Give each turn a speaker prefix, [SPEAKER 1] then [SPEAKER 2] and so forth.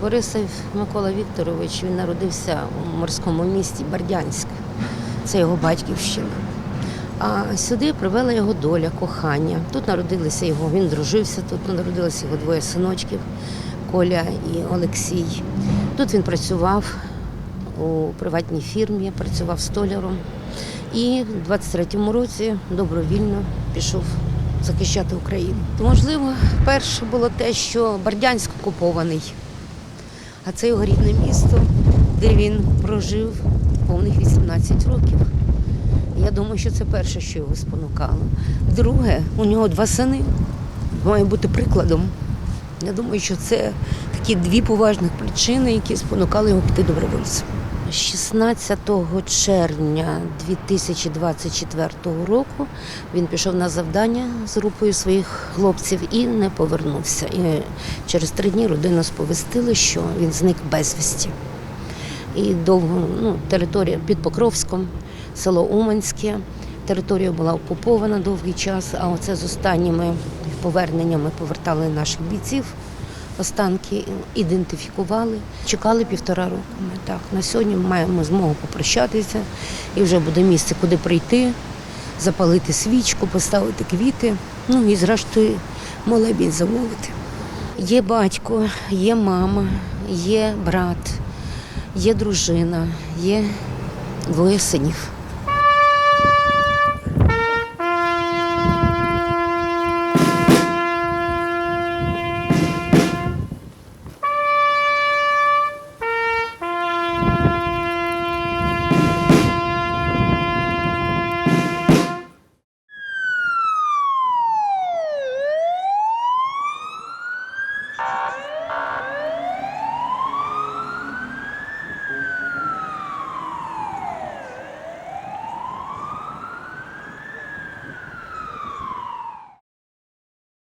[SPEAKER 1] Борисов Микола Вікторович він народився у морському місті Бердянськ. Це його батьківщина. А сюди привела його доля, кохання. Тут народилися його, він дружився, тут народилися його двоє синочків Коля і Олексій. Тут він працював у приватній фірмі, працював столяром. І в 23-му році добровільно пішов захищати Україну. Можливо, перше було те, що Бердянськ окупований, а це його рідне місто, де він прожив повних 18 років. Я думаю, що це перше, що його спонукало. Друге, у нього два сини, має бути прикладом. Я думаю, що це такі дві поважних причини, які спонукали його піти добровольцем. 16 червня 2024 року він пішов на завдання з групою своїх хлопців і не повернувся. І через три дні родину сповістили, що він зник безвісті. І довго ну, територія під Покровськом, село Уманське. Територія була окупована довгий час, а оце з останніми поверненнями повертали наших бійців. Останки ідентифікували, чекали півтора року. Ми так на сьогодні маємо змогу попрощатися, і вже буде місце, куди прийти, запалити свічку, поставити квіти. Ну і зрештою молебінь замовити. Є батько, є мама, є брат, є дружина, є двоє синів.